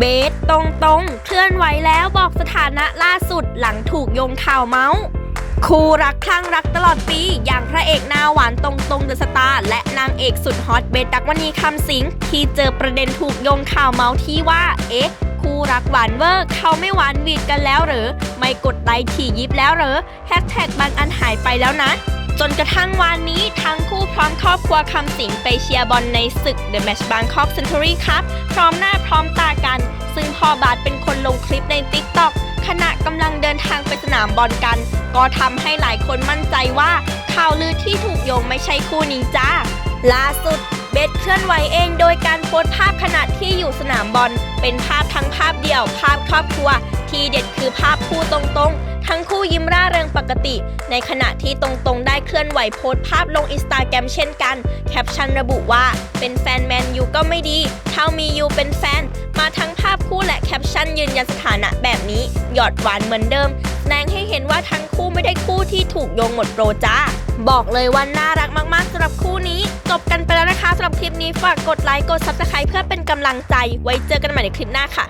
สตรงตรงๆเคลื่อนไหวแล้วบอกสถานะล่าสุดหลังถูกโยงข่าวเมาส์คู่รักคลั่งรักตลอดปี อย่างพระเอกหน้าหวานตรงตรงเดอะสตาร์และนางเอกสุดฮอตเบสดักวณีคำสิงที่เจอประเด็นถูกโยงข่าวเมาส์ที่ว่า เอ๊ะ คู่รักหวานเวอร์เขาไม่หวานวีดกันแล้วหรือ ไม่กดไลค์ถี่ยิบแล้วหรือแฮชแท็กบางอันหายไปแล้วนะ จนกระทั่งวันนี้ทั้งคู่พร้อมครอบครัวคำสิงไปเชียร์บอลในศึก The Match Bangkok Century Cup พร้อมหน้าพร้อมตากัน ซึ่งพ่อบาสเป็นคนลงคลิปใน TikTok ขณะกำลังเดินทางไปสนามบอลกัน ก็ทำให้หลายคนมั่นใจว่า ข่าวลือที่ถูกโยงไม่ใช่คู่นี้จ้าล่าสุดเบสเคลื่อนไหวเองโดยการโพสต์ภาพขณะที่อยู่สนามบอล เป็นภาพทั้งภาพเดี่ยว ภาพครอบครัว ทีเด็ดคือภาพคู่ตรงๆ ทั้งค ยิ้มร่าเริงปกติ ในขณะที่ตรงๆ ได้เคลื่อนไหวโพสต์ภาพลงอินสตาแกรมเช่นกัน แคปชั่นระบุว่าเป็นแฟนแมนยูก็ไม่ดี เท่ามียูเป็นแฟน มาทั้งภาพคู่และแคปชั่นยืนยันสถานะแบบนี้ หยอดหวานเหมือนเดิมแสดงให้เห็นว่าทั้งคู่ไม่ได้คู่ที่ถูกโยงหมดโปรจ้า บอกเลยว่าน่ารักมากๆสำหรับคู่นี้ จบกันไปแล้วนะคะสำหรับคลิปนี้ฝากกดไลค์กด subscribe เพื่อเป็นกำลังใจ ไว้เจอกันใหม่ในคลิปหน้าค่ะ